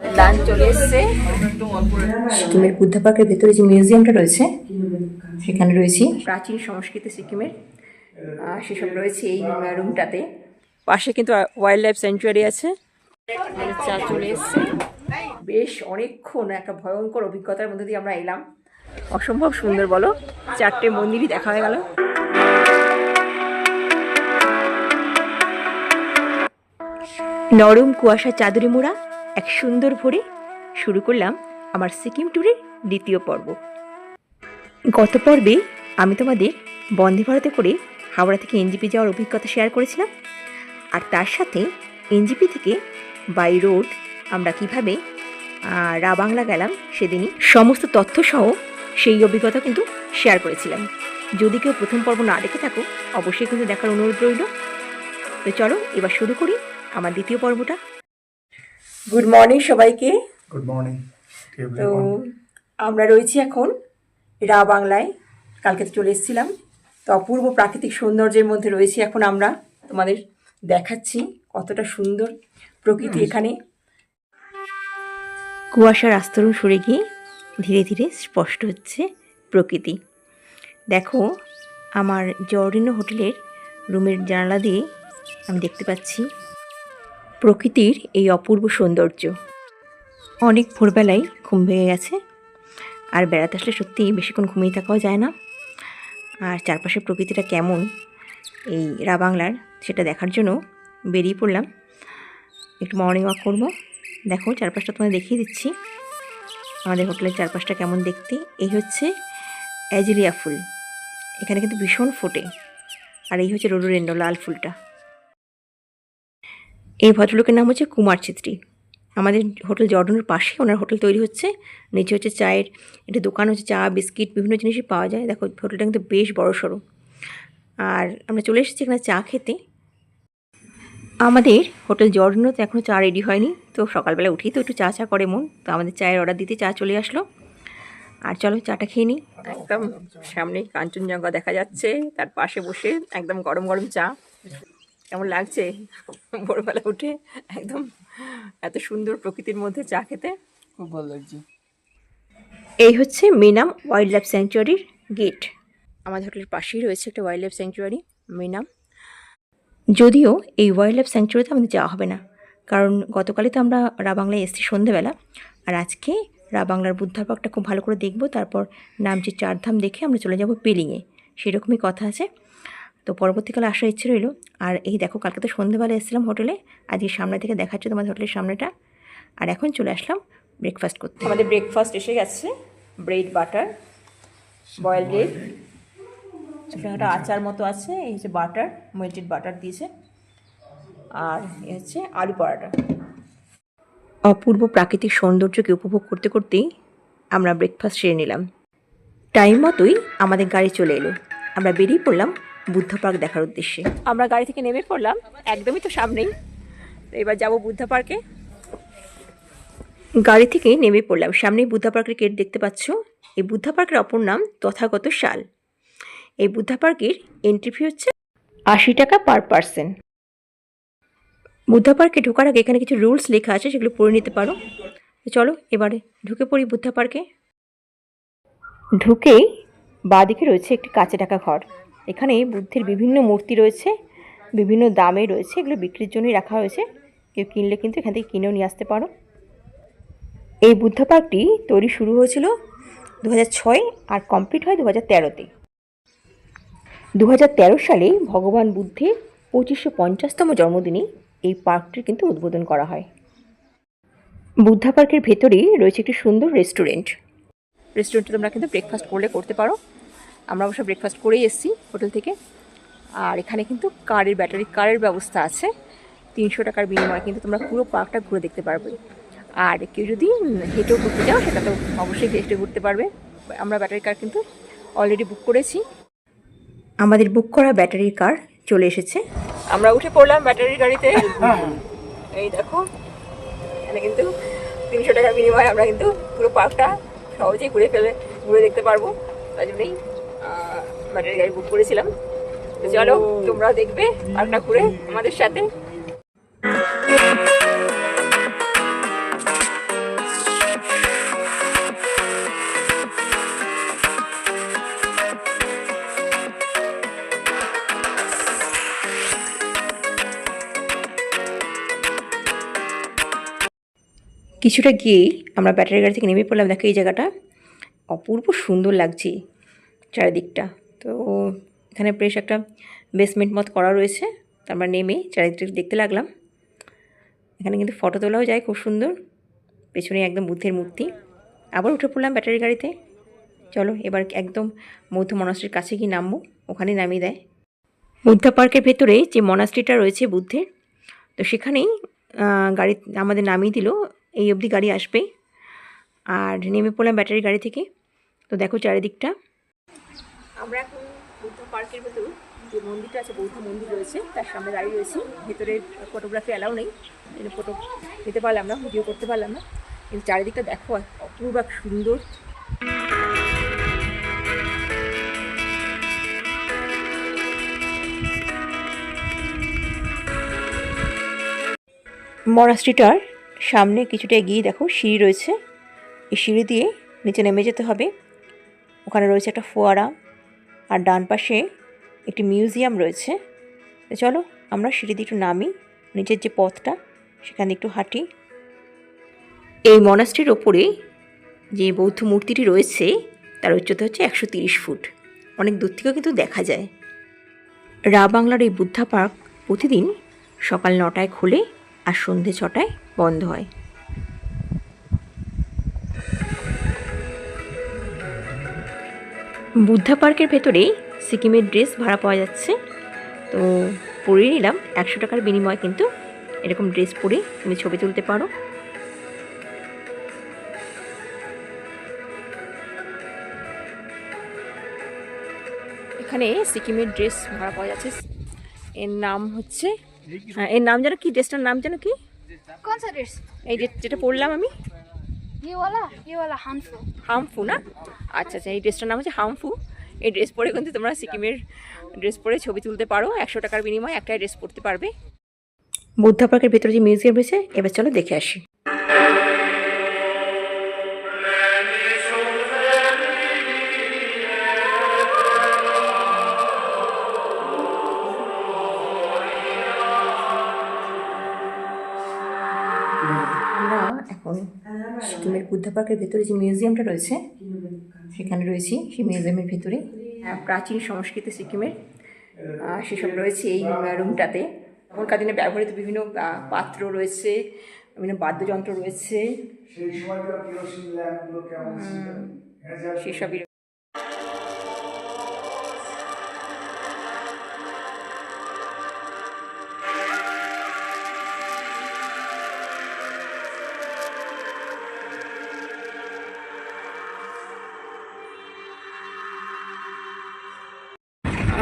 Lunch চলে এসছে। সিকিমের বুদ্ধা পার্কের ভেতরে যে মিউজিয়ামটা রয়েছে সেখানে রয়েছি। প্রাচীন সংস্কৃতি সিকিমের সেসব রয়েছে এই রুমটাতে। পাশে কিন্তু ওয়াইল্ড লাইফ স্যাঞ্চুয়ারি আছে। চা চলে এসছে। বেশ অনেকক্ষণ একটা ভয়ঙ্কর অভিজ্ঞতার মধ্যে দিয়ে আমরা এলাম। অসম্ভব সুন্দর বলো। চারটে মন্দিরই দেখা হয়ে গেল। নরম কুয়াশা চাদরে মোড়া। এক সুন্দর ভোরে শুরু করলাম আমার সিকিম ট্যুরের দ্বিতীয় পর্ব। গত পর্বে আমি তোমাদের বন্দে ভারতে করে হাওড়া থেকে এনজিপি যাওয়ার অভিজ্ঞতা শেয়ার করেছিলাম। আর তার সাথে এনজিপি থেকে বাই রোড আমরা কীভাবে রাবাংলা গেলাম সেদিনই সমস্ত তথ্য সহ সেই অভিজ্ঞতা কিন্তু শেয়ার করেছিলাম। যদি কেউ প্রথম পর্ব না দেখে থাকো, অবশ্যই কিন্তু দেখার অনুরোধ রইল। তো চলো এবার শুরু করি আমার দ্বিতীয় পর্বটা। গুড মর্নিং সবাইকে। গুড মর্নিং তো আমরা রয়েছি এখন রা বাংলায়। কালকে তো চলে এসেছিলাম। তো অপূর্ব প্রাকৃতিক সৌন্দর্যের মধ্যে রয়েছি এখন আমরা। তোমাদের দেখাচ্ছি কতটা সুন্দর প্রকৃতি এখানে। কুয়াশার আস্তরণ সরে গিয়ে ধীরে ধীরে স্পষ্ট হচ্ছে প্রকৃতি। দেখো আমার জর্ডিনো হোটেলের রুমের জানালা দিয়ে আমি দেখতে পাচ্ছি প্রকৃতির এই অপূর্ব সৌন্দর্য। অনেক ভোরবেলায় ঘুম ভেঙে গেছে, আর বেড়াতে আসলে সত্যি বেশিক্ষণ ঘুমিয়ে থাকাও যায় না। আর চারপাশের প্রকৃতিটা কেমন, এই রা বাংলার সেটা দেখার জন্য বেরিয়ে পড়লাম। একটু মর্নিং ওয়াক করব। দেখো, চারপাশটা তোমাদের দেখিয়ে দিচ্ছি। আমাদের হোটেলের চারপাশটা কেমন দেখতে। এই হচ্ছে অ্যাজিলিয়া ফুল। এখানে কিন্তু ভীষণ ফোটে। আর এই হচ্ছে রোডোরেন্ডো লাল ফুলটা। এই ভদ্রলোকের নাম হচ্ছে কুমার ছেত্রী। আমাদের হোটেল জর্ডনের পাশে ওনার হোটেল তৈরি হচ্ছে। নিচে হচ্ছে চায়ের একটা দোকান হচ্ছে চা, বিস্কিট, বিভিন্ন জিনিসই পাওয়া যায়। দেখো, হোটেলটা কিন্তু বেশ বড় সড়ো। আর আমরা চলে এসেছি এখানে চা খেতে। আমাদের হোটেল জর্ডনও তো এখনও চা রেডি হয়নি। তো সকালবেলা উঠেই তো একটু চা চা করে মন। তো আমাদের চায়ের অর্ডার দিতে চা চলে আসলো। আর চলো, চাটা খেয়ে নিই। একদম সামনে কাঞ্চনজঙ্ঘা দেখা যাচ্ছে। তার পাশে বসে একদম গরম গরম চা। কেমন লাগছে? ভোরবেলা উঠে একদম এত সুন্দর প্রকৃতির মধ্যে চা খেতে। খুব ভালো লাগছে। এই হচ্ছে মিনাম ওয়াইল্ড লাইফ স্যাংচুয়ারির গেট। আমাদের হোটেলের পাশেই রয়েছে একটা ওয়াইল্ড লাইফ স্যাংচুয়ারি মিনাম যদিও এই ওয়াইল্ড লাইফ স্যাংচুয়ারিতে আমাদের যাওয়া হবে না কারণ গতকালই তো আমরা রাবাংলায় এসেছি সন্ধেবেলা আর আজকে রাবাংলার বুদ্ধার পার্কটা খুব ভালো করে দেখব তারপর নামচি চারধাম দেখে আমরা চলে যাব পেলিংয়ে সেরকমই কথা আছে। তো পরবর্তীকালে আসার ইচ্ছে রইল। আর এই দেখো কালকে তো সন্ধেবেলা এসেছিলাম হোটেলে। আজকে সামনে থেকে দেখাচ্ছে তোমাদের হোটেলের সামনেটা। আর এখন চলে আসলাম ব্রেকফাস্ট করতে। আমাদের ব্রেকফাস্ট এসে গেছে ব্রেড বাটার বয়েলড এগ একটা আচার মতো আছে এই হচ্ছে বাটার মেল্টেড বাটার দিয়েছে। আর এ হচ্ছে আলু পরাটা। অপূর্ব প্রাকৃতিক সৌন্দর্যকে উপভোগ করতে করতেই আমরা ব্রেকফাস্ট সেরে নিলাম। টাইম মতোই আমাদের গাড়ি চলে এলো। আমরা বেরিয়ে পড়লাম বুদ্ধ পার্ক দেখার উদ্দেশ্যে। আমরা গাড়ি থেকে নেমে পড়লাম একদমই তো সামনেই। এবার যাব বুদ্ধ পার্কে গাড়ি থেকে নেমে পড়লাম। সামনেই বুদ্ধা পার্কের গেট দেখতে পাচ্ছ। এই বুদ্ধা পার্কের অপর নাম তথাগত শাল। এই বুদ্ধা পার্কের এন্ট্রি ফি হচ্ছে আশি টাকা পার পার্সন বুদ্ধা পার্কে ঢোকার আগে এখানে কিছু রুলস লেখা আছে সেগুলো পড়ে নিতে পারো। চলো এবারে ঢুকে পড়ি বুদ্ধা পার্কে ঢুকেই বাঁদিকে রয়েছে একটি কাঁচে ঢাকা ঘর। এখানে বুদ্ধের বিভিন্ন মূর্তি রয়েছে, বিভিন্ন দামে রয়েছে, এগুলো বিক্রির জন্যই রাখা হয়েছে। কেউ কিনলে কিন্তু এখান থেকে কিনেও নিয়ে আসতে পারো। এই বুদ্ধ পার্কটি তৈরি শুরু হয়েছিল দু ছয় আর কমপ্লিট হয় দু হাজার তেরোতে। দু হাজার তেরো সালে ভগবান বুদ্ধের পঁচিশশো পঞ্চাশতম জন্মদিনে এই পার্কটির কিন্তু উদ্বোধন করা হয়। বুদ্ধা পার্কের ভেতরে রয়েছে একটি সুন্দর রেস্টুরেন্ট। রেস্টুরেন্টে তোমরা কিন্তু ব্রেকফাস্ট করলে করতে পারো। আমরা অবশ্য ব্রেকফাস্ট করেই এসেছি হোটেল থেকে। আর এখানে কিন্তু কারের ব্যাটারি কারের ব্যবস্থা আছে। তিনশো টাকার বিনিময়ে কিন্তু তোমরা পুরো পার্কটা ঘুরে দেখতে পারবে। আর কেউ যদি হেঁটেও ঘুরতে চাও সেটা তো অবশ্যই হেঁটে ঘুরতে পারবে। আমরা ব্যাটারি কার কিন্তু অলরেডি বুক করেছি। আমাদের বুক করা ব্যাটারির কার চলে এসেছে। আমরা উঠে পড়লাম ব্যাটারির গাড়িতে। এই দেখো এখানে কিন্তু তিনশো টাকার বিনিময়ে আমরা কিন্তু পুরো পার্কটা সহজেই ঘুরে ফেলে ঘুরে দেখতে পারব। তাই জন্যই ব্যাটারি গাড়ি বুক করেছিলাম। চলো তোমরা দেখবে পার্কটা ঘুরে আমাদের সাথে। কিছুটা গিয়েই আমরা ব্যাটারি গাড়ি থেকে নেমে পড়লাম। দেখো এই জায়গাটা। অপূর্ব সুন্দর লাগছে। চারিদিকটা। তো এখানে বেশ একটা বেসমেন্ট মত করা রয়েছে। তারপর নেমে চারিদিকটা দেখতে লাগলাম। এখানে কিন্তু ফটো তোলাও যায় খুব সুন্দর। পেছনে একদম বুদ্ধের মূর্তি। আবার উঠে পড়লাম ব্যাটারি গাড়িতে। চলো এবার একদম মধ্য মনাস্ট্রির কাছে গিয়ে নামবো। ওখানে নামিয়ে দেয়। বুদ্ধা পার্কের ভেতরে যে মনাস্ট্রিটা রয়েছে বুদ্ধের, তো সেখানেই গাড়ি আমাদের নামিয়ে দিল। এই অবধি গাড়ি আসবে। আর নেমে পড়লাম ব্যাটারি গাড়ি থেকে। তো দেখো চারিদিকটা। আমরা এখন বুদ্ধ পার্কের ভেতর যে মন্দিরটা আছে, বৌদ্ধ মন্দির রয়েছে, তার সামনে দাঁড়িয়ে রয়েছি। ভেতরে ফটোগ্রাফি অ্যালাউ নেই ফটো নিতে পারলাম না ভিডিও করতে পারলাম না। কিন্তু চারিদিকটা দেখো অপূর্ব, এক সুন্দর। মনাস্ট্রিটার সামনে কিছুটা এগিয়ে দেখো, সিঁড়ি রয়েছে। এই সিঁড়ি দিয়ে নিচে নেমে যেতে হবে। ওখানে রয়েছে একটা ফোয়ারা। আর ডান পাশে একটি মিউজিয়াম রয়েছে। চলো, আমরা সিঁড়ি দিয়ে একটু নামি, নিচের যে পথটা, সেখানে একটু হাঁটি। এই মনাস্ট্রির ওপরে যে বৌদ্ধ মূর্তিটি রয়েছে, তার উচ্চতা হচ্ছে একশো তিরিশ ফুট। অনেক দূর থেকেও কিন্তু দেখা যায়। রা বাংলার এই বুদ্ধা পার্ক প্রতিদিন সকাল নটায় খোলে আর সন্ধে ছটায় বন্ধ হয়। বুদ্ধা পার্কের ভেতরেই সিকিমের ড্রেস ভাড়া পাওয়া যাচ্ছে। তো পরে নিলাম। একশো টাকার বিনিময়ে কিন্তু এরকম ড্রেস পরে তুমি ছবি তুলতে পারো। এখানে সিকিমের ড্রেস ভাড়া পাওয়া যাচ্ছে। এর নাম হচ্ছে হ্যাঁ, এর নাম যেন কি? ড্রেসটার নাম যেন কি? ড্রেস? এই যেটা পড়লাম আমি। হামফু। না? আচ্ছা আচ্ছা এই ড্রেসটার নাম হচ্ছে হামফু। এই ড্রেস পরে কিন্তু তোমরা সিকিমের ড্রেস পরে ছবি তুলতে পারো। একশো টাকার বিনিময়ে একটা ড্রেস পরতে পারবে। বুদ্ধা পার্কের ভেতরে যে মিউজিয়াম রয়েছে এবার চলো দেখে আসি। পার্কের ভেতরে যে মিউজিয়ামটা রয়েছে সেখানে রয়েছি সেই মিউজিয়ামের ভেতরে। প্রাচীন সংস্কৃতি সিকিমের সেসব রয়েছে এই রুমটাতে। এখনকার দিনে ব্যবহৃত বিভিন্ন পাত্র রয়েছে বিভিন্ন বাদ্যযন্ত্র রয়েছে। সেই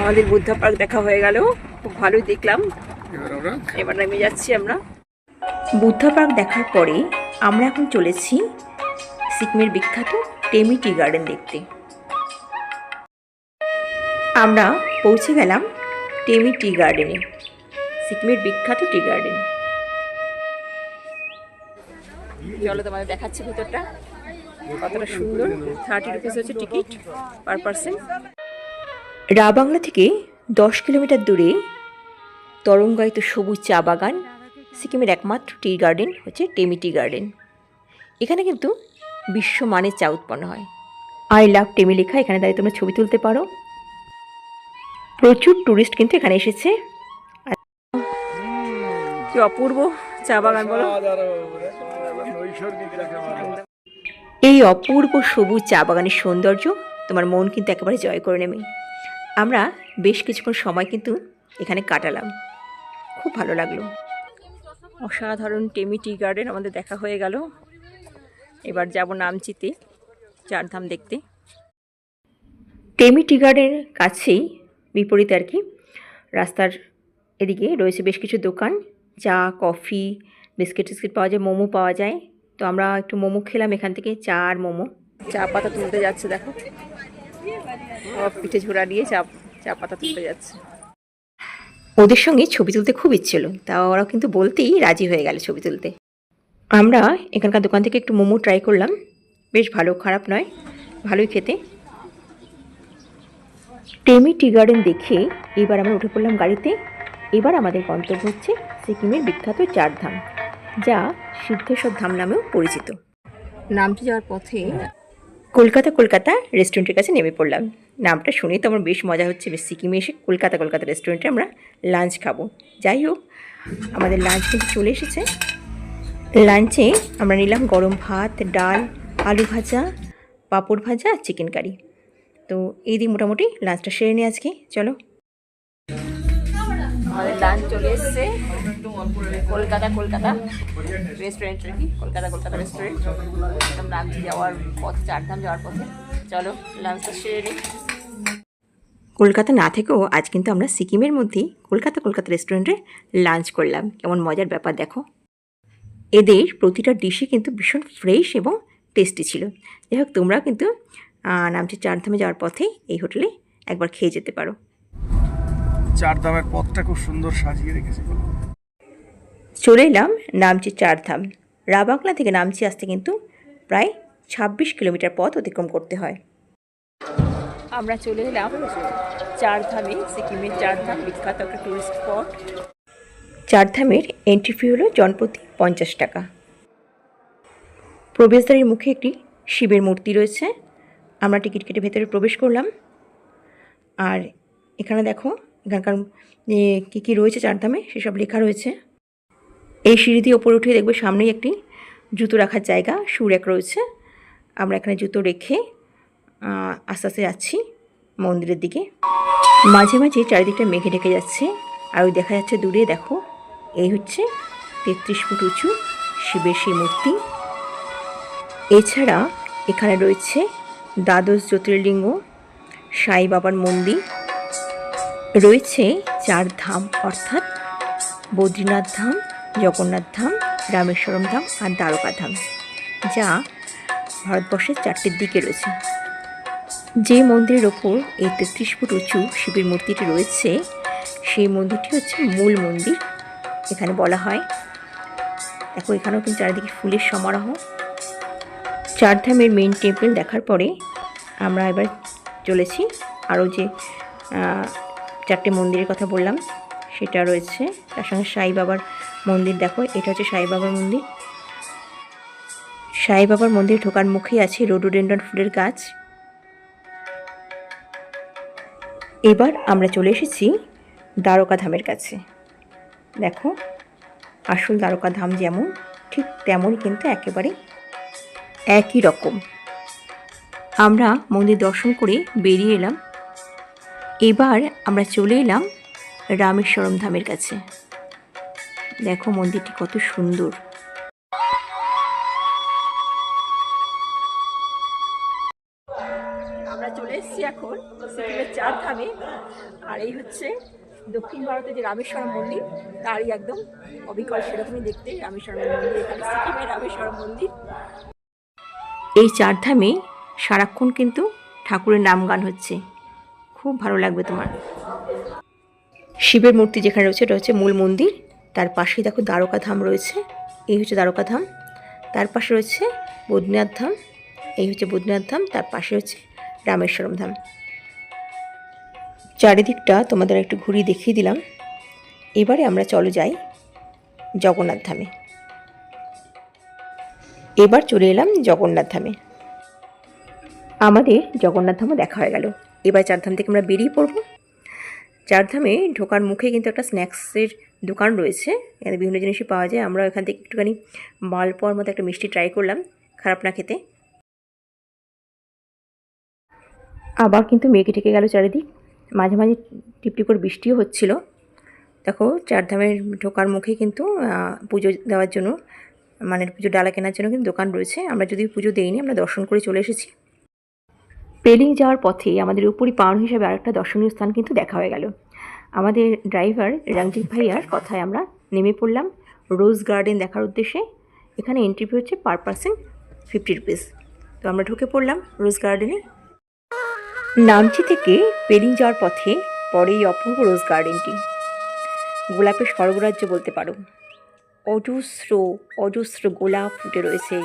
আমাদের বুদ্ধা পার্ক দেখা হয়ে গেল। খুব ভালোই দেখলাম। এবার নেমে যাচ্ছি আমরা। বুদ্ধা পার্ক দেখার পরে আমরা এখন চলেছি সিকিমের বিখ্যাত টেমি টি গার্ডেন দেখতে। আমরা পৌঁছে গেলাম টেমি টি গার্ডেনে সিকিমের বিখ্যাত টি গার্ডেন। চলো তোমাদের দেখাচ্ছি ভিতরটা। কতটা সুন্দর। থার্টি রুপিস হচ্ছে টিকিট পার পার্সন রা বাংলা থেকে দশ কিলোমিটার দূরে তরঙ্গায়িত সবুজ চা বাগান, সিকিমের একমাত্র টি গার্ডেন হচ্ছে টেমি টি গার্ডেন। এখানে কিন্তু বিশ্বমানের চা উৎপন্ন হয়। আই লাভ টেমি লেখা, এখানে দাঁড়িয়ে তোমরা ছবি তুলতে পারো। প্রচুর টুরিস্ট কিন্তু এখানে এসেছে। কি অপূর্ব চা বাগান, বলো। এই অপূর্ব সবুজ চা বাগানের সৌন্দর্য, তোমার মন কিন্তু একেবারে জয় করে নেবে। আমরা বেশ কিছুক্ষণ সময় কিন্তু এখানে কাটালাম। খুব ভালো লাগল। অসাধারণ টেমি টি গার্ডেন আমাদের দেখা হয়ে গেল। এবার যাব নামচিতে, চারধাম দেখতে। টেমি টি গার্ডেনের কাছেই বিপরীতে আর কি, রাস্তার এদিকে রয়েছে বেশ কিছু দোকান। চা, কফি, বিস্কিট টিস্কিট পাওয়া যায়, মোমো পাওয়া যায়। তো আমরা একটু মোমো খেলাম এখান থেকে, চা আর মোমো। চা পাতা তুলতে যাচ্ছে, দেখো। পিঠে ঝোড়া দিয়ে চা চা পাতা তুলতে যাচ্ছে। ওদের সঙ্গে ছবি তুলতে খুব ইচ্ছে তা ওরা কিন্তু বলতেই রাজি হয়ে গেল ছবি তুলতে। আমরা এখানকার দোকান থেকে একটু মোমো ট্রাই করলাম। বেশ ভালো খারাপ নয় ভালোই খেতে। টেমি টি গার্ডেন দেখে এবার আমরা উঠে পড়লাম গাড়িতে। এবার আমাদের গন্তব্য হচ্ছে সিকিমের বিখ্যাত চারধাম যা সিদ্ধেশ্বর ধাম নামেও পরিচিত। নামটি যাওয়ার পথে কলকাতা কলকাতা রেস্টুরেন্টের কাছে নেমে পড়লাম। নামটা শুনেই তো আমার বেশ মজা হচ্ছে। বেশ সিকিমে এসে কলকাতা কলকাতা রেস্টুরেন্টে আমরা লাঞ্চ খাব। যাই হোক, আমাদের লাঞ্চ কিন্তু চলে এসেছে। লাঞ্চে আমরা নিলাম গরম ভাত, ডাল, আলু ভাজা, পাঁপড় ভাজা আর চিকেন কারি তো এই দিক মোটামুটি লাঞ্চটা সেরে নিই আজকে। চলো। আমাদের লাঞ্চ চলে এসছে। কলকাতা কলকাতা রেস্টুরেন্ট আর কি, কলকাতা কলকাতা রেস্টুরেন্ট একদম যাওয়ার পথে, চারধাম যাওয়ার পথে। চলো লাঞ্চটা সেরে নিই কলকাতা না থেকেও আজ কিন্তু আমরা সিকিমের মধ্যেই কলকাতা কলকাতা রেস্টুরেন্টে লাঞ্চ করলাম। কেমন মজার ব্যাপার দেখো। এদের প্রতিটা ডিশে কিন্তু ভীষণ ফ্রেশ এবং টেস্টি ছিল। যাই হোক, তোমরাও কিন্তু নামটি চারধামে যাওয়ার পথে এই হোটেলে একবার খেয়ে যেতে পারো। চার দামের পথটা খুব সুন্দর সাজিয়ে রেখেছে। চলে এলাম নামচি চারধাম। রাবাংলা থেকে নামচি আসতে কিন্তু প্রায় ছাব্বিশ কিলোমিটার পথ অতিক্রম করতে হয়। আমরা চলে এলাম চারধামে সিকিমের চারধাম বিখ্যাত একটা টুরিস্ট স্পট চারধামের এন্ট্রি ফি হলো জনপ্রতি পঞ্চাশ টাকা। প্রবেশদ্বারের মুখে একটি শিবের মূর্তি রয়েছে। আমরা টিকিট কেটে ভেতরে প্রবেশ করলাম। আর এখানে দেখো এখানকার কী কী রয়েছে চারধামে সেসব লেখা রয়েছে। এই সিঁড়ি দিয়ে ওপরে উঠে দেখবে সামনেই একটি জুতো রাখার জায়গা, সুর এক রয়েছে। আমরা এখানে জুতো রেখে আস্তে আস্তে যাচ্ছি মন্দিরের দিকে। মাঝে মাঝে চারিদিকটা মেঘে ঢেকে যাচ্ছে আর ওই দেখা যাচ্ছে দূরে, দেখো, এই হচ্ছে তেত্রিশ ফুট উঁচু শিবের সেই মূর্তি। এছাড়া এখানে রয়েছে দ্বাদশ জ্যোতির্লিঙ্গ, সাই বাবার মন্দির। রয়েছে চার ধাম, অর্থাৎ বদ্রীনাথ ধাম জগন্নাথ ধাম রামেশ্বরম ধাম আর দ্বারকা ধাম যা ভারতবর্ষের চারটির দিকে রয়েছে। যে মন্দিরের ওপর এই তেত্রিশ ফুট উঁচু শিবের মূর্তিটি রয়েছে, সেই মন্দিরটি হচ্ছে মূল মন্দির। এখানে বলা হয়, দেখো এখানেও কিন্তু চারিদিকে ফুলের সমারোহ। চারধামের মেন টেম্পল দেখার পরে আমরা এবার চলেছি। আরও যে চারটে মন্দিরের কথা বললাম, সেটা রয়েছে। তার সঙ্গে সাই বাবার মন্দির দেখো, এটা হচ্ছে সাই বাবার মন্দির। সাই বাবার মন্দির ঢোকার মুখেই আছে রোডোডেন্ডন ফুলের গাছ। এবার আমরা চলে এসেছি দ্বারকা ধামের কাছে। দেখো, আসল দ্বারকা ধাম যেমন, ঠিক তেমনই কিন্তু একেবারে একই রকম। আমরা মন্দির দর্শন করে বেরিয়ে এলাম। এবার আমরা চলে এলাম রামেশ্বরম ধামের কাছে। দেখো মন্দিরটি কত সুন্দর। আমরা চলে এসেছি এখন সিকিমের চার ধামে আর এই হচ্ছে দক্ষিণ ভারতে যে রামেশ্বরম মন্দির, তারই একদম অবিকল সেরকমই দেখতে রামেশ্বরম মন্দির। এখানে সিকিমের রামেশ্বরম মন্দির। এই চার ধামে সারাক্ষণ কিন্তু ঠাকুরের নাম গান হচ্ছে। খুব ভালো লাগবে তোমার। শিবের মূর্তি যেখানে রয়েছে, এটা হচ্ছে মূল মন্দির। তার পাশেই দেখো দ্বারকা ধাম রয়েছে, এই হচ্ছে দ্বারকা ধাম তার পাশে রয়েছে বদ্রীনাথ ধাম, এই হচ্ছে বদ্রীনাথ ধাম, তার পাশে হচ্ছে রামেশ্বরম ধাম। চারিদিকটা তোমাদের একটু ঘুরিয়ে দেখিয়ে দিলাম। এবারে আমরা চলো যাই জগন্নাথ ধামে। এবার চলে এলাম জগন্নাথ ধামে। আমাদের জগন্নাথ ধামও দেখা হয়ে গেল। এবার চারধাম থেকে আমরা বেরিয়ে পড়ব। চারধামে ঢোকার মুখে কিন্তু একটা স্ন্যাক্সের দোকান রয়েছে। এখানে বিভিন্ন জিনিসই পাওয়া যায়। আমরা এখান থেকে একটুখানি মালপোয়ার মতো একটা মিষ্টি ট্রাই করলাম। খারাপ না খেতে। আবার কিন্তু মেঘে ঢেকে গেল চারিদিক। মাঝে মাঝে টিপটিপ করে বৃষ্টিও হচ্ছিল। দেখো চারধামের ঢোকার মুখে কিন্তু পুজো দেওয়ার জন্য মানে পুজো ডালা কেনার জন্য কিন্তু দোকান রয়েছে। আমরা যদি পুজো দেইনি, আমরা দর্শন করে চলে এসেছি। পেলিং যাওয়ার পথে আমাদের উপরই পাওয়ানো হিসাবে আরেকটা দর্শনীয় স্থান কিন্তু দেখা হয়ে গেল। আমাদের ড্রাইভার রঞ্জিত ভাইয়ার কথায় আমরা নেমে পড়লাম রোজ গার্ডেন দেখার উদ্দেশ্যে। এখানে এন্ট্রি ফি হচ্ছে পার পার্সন ফিফটি রুপিস তো আমরা ঢুকে পড়লাম রোজ গার্ডেনে নামচি থেকে পেলিং যাওয়ার পথে পরে এই অপূর্ব রোজ গার্ডেনটি গোলাপের স্বর্গরাজ্য বলতে পারো। অজস্র অজস্র গোলাপ ফুটে রয়েছে।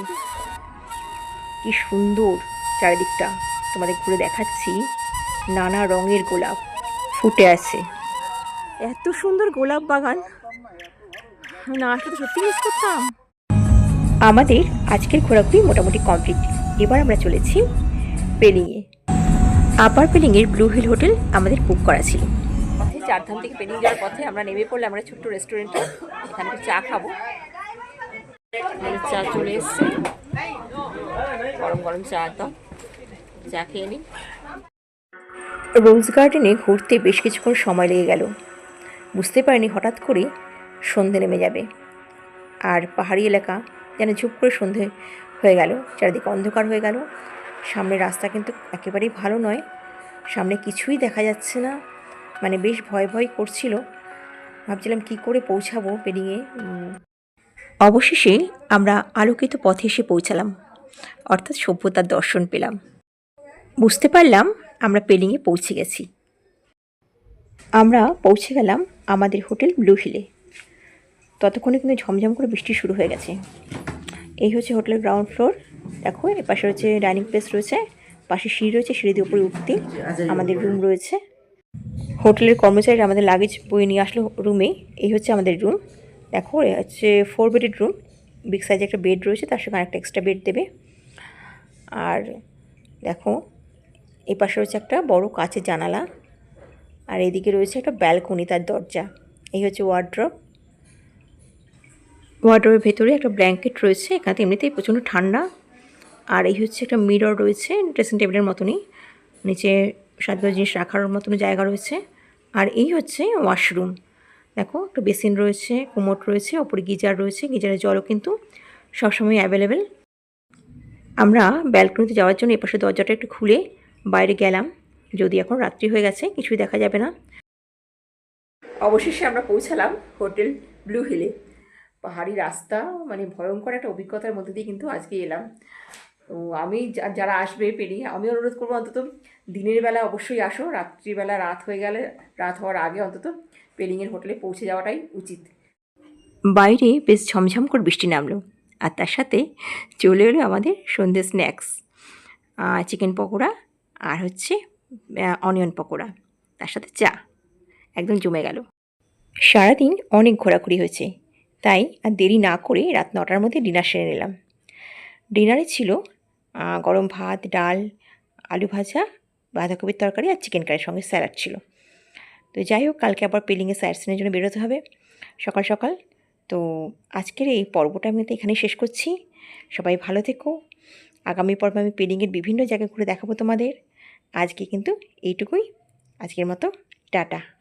কি সুন্দর চারিদিকটা। তোমাদের ঘুরে দেখাচ্ছি নানা রঙের গোলাপ ফুটে আছে। এত সুন্দর গোলাপ বাগান। না আসলে সত্যি মিস করতাম। আমাদের আজকের ঘোরাঘুরি মোটামুটি কমপ্লিট এবার আমরা চলেছি পেলিংয়ে। আপার পেলিংয়ের ব্লু হিল হোটেল আমাদের বুক করা ছিল। চারধাম থেকে পেলিং যাওয়ার পথে আমরা নেমে পড়লে আমরা ছোট্ট রেস্টুরেন্টে এখানে একটু চা খাব। চা চলে এসছে। গরম গরম চা একদম। চা খেয়ে রোজ গার্ডেনে ঘুরতে বেশ কিছুক্ষণ সময় লেগে গেল। বুঝতে পারিনি হঠাৎ করে সন্ধে নেমে যাবে। আর পাহাড়ি এলাকা যেন ঝুপ করে সন্ধে হয়ে গেল চারিদিকে অন্ধকার হয়ে গেল। সামনে রাস্তা কিন্তু একেবারেই ভালো নয়। সামনে কিছুই দেখা যাচ্ছে না। মানে বেশ ভয় ভয় করছিল। ভাবছিলাম কি করে পৌঁছাবো উম, অবশেষে আমরা আলোকিত পথে এসে পৌঁছালাম। অর্থাৎ সভ্যতার দর্শন পেলাম। বুঝতে পারলাম আমরা পেলিংয়ে পৌঁছে গেছি। আমরা পৌঁছে গেলাম আমাদের হোটেল ব্লু হিলে। ততক্ষণে কিন্তু ঝমঝম করে বৃষ্টি শুরু হয়ে গেছে। এই হচ্ছে হোটেলের গ্রাউন্ড ফ্লোর। দেখো এপাশে হচ্ছে ডাইনিং প্লেস রয়েছে, পাশে সিঁড়ি রয়েছে সিঁড়ি দিয়ে উপরে উঠতে। আমাদের রুম রয়েছে। হোটেলের কর্মচারীরা আমাদের লাগেজ বয়ে নিয়ে আসলো রুমে। এই হচ্ছে আমাদের রুম। দেখো হচ্ছে ফোর বেডেড রুম বিগ সাইজে একটা বেড রয়েছে, তার সঙ্গে একটা এক্সট্রা বেড দেবে। আর দেখো এই পাশে রয়েছে একটা বড় কাচের জানালা আর এদিকে রয়েছে একটা ব্যালকনি তার দরজা। এই হচ্ছে ওয়ার্ড্রপ ওয়ার্ড্রপের ভেতরে একটা ব্ল্যাঙ্কেট রয়েছে, এখানে এমনিতেই প্রচণ্ড ঠান্ডা। আর এই হচ্ছে একটা মিরর রয়েছে ড্রেসিং টেবিলের মতনই। নিচে সাজানো জিনিস রাখার মতন জায়গা রয়েছে। আর এই হচ্ছে ওয়াশরুম দেখো, একটা বেসিন রয়েছে, কোমোট রয়েছে, ওপরে গিজার রয়েছে, গিজারের জলও কিন্তু সবসময় অ্যাভেলেবেল আমরা ব্যালকনিতে যাওয়ার জন্য এপাশে দরজাটা একটু খুলে বাইরে গেলাম। যদি এখন রাত্রি হয়ে গেছে কিছুই দেখা যাবে না। অবশেষে আমরা পৌঁছালাম হোটেল ব্লু হিলে। পাহাড়ি রাস্তা মানে ভয়ঙ্কর একটা অভিজ্ঞতার মধ্যে দিয়ে কিন্তু আজকে এলাম। তো আমি যারা আসবে পেরিয়ে আমি অনুরোধ করব অন্তত দিনের বেলা অবশ্যই আসো। রাত্রিবেলা রাত হয়ে গেলে রাত হওয়ার আগে অন্তত পেলিংয়ের হোটেলে পৌঁছে যাওয়াটাই উচিত। বাইরে বেশ ঝমঝম করে বৃষ্টি নামলো আর তার সাথে চলে এলো আমাদের সন্ধ্যে স্ন্যাক্স। চিকেন পকোড়া আর হচ্ছে অনিয়ন পকোড়া, তার সাথে চা। একদম জমে গেল। সারাদিন অনেক ঘোরাঘুরি হয়েছে। তাই আর দেরি না করে রাত নটার মধ্যে ডিনার সেরে নিলাম। ডিনারে ছিল গরম ভাত, ডাল, আলু ভাজা, বাঁধাকপির তরকারি আর চিকেন কারির সঙ্গে স্যালাড ছিল। তো যাই হোক, কালকে আবার পেলিংয়ে সাইড সিনের জন্য বেরোতে হবে। সকাল সকাল। তো আজকের এই পর্বটা আমি তো এখানেই শেষ করছি। সবাই ভালো থেকো। আগামী পর্বে আমি পেলিংয়ের বিভিন্ন জায়গায় ঘুরে দেখাবো তোমাদের। আজকে কিন্তু এইটুকুই। আজকের মতো টাটা।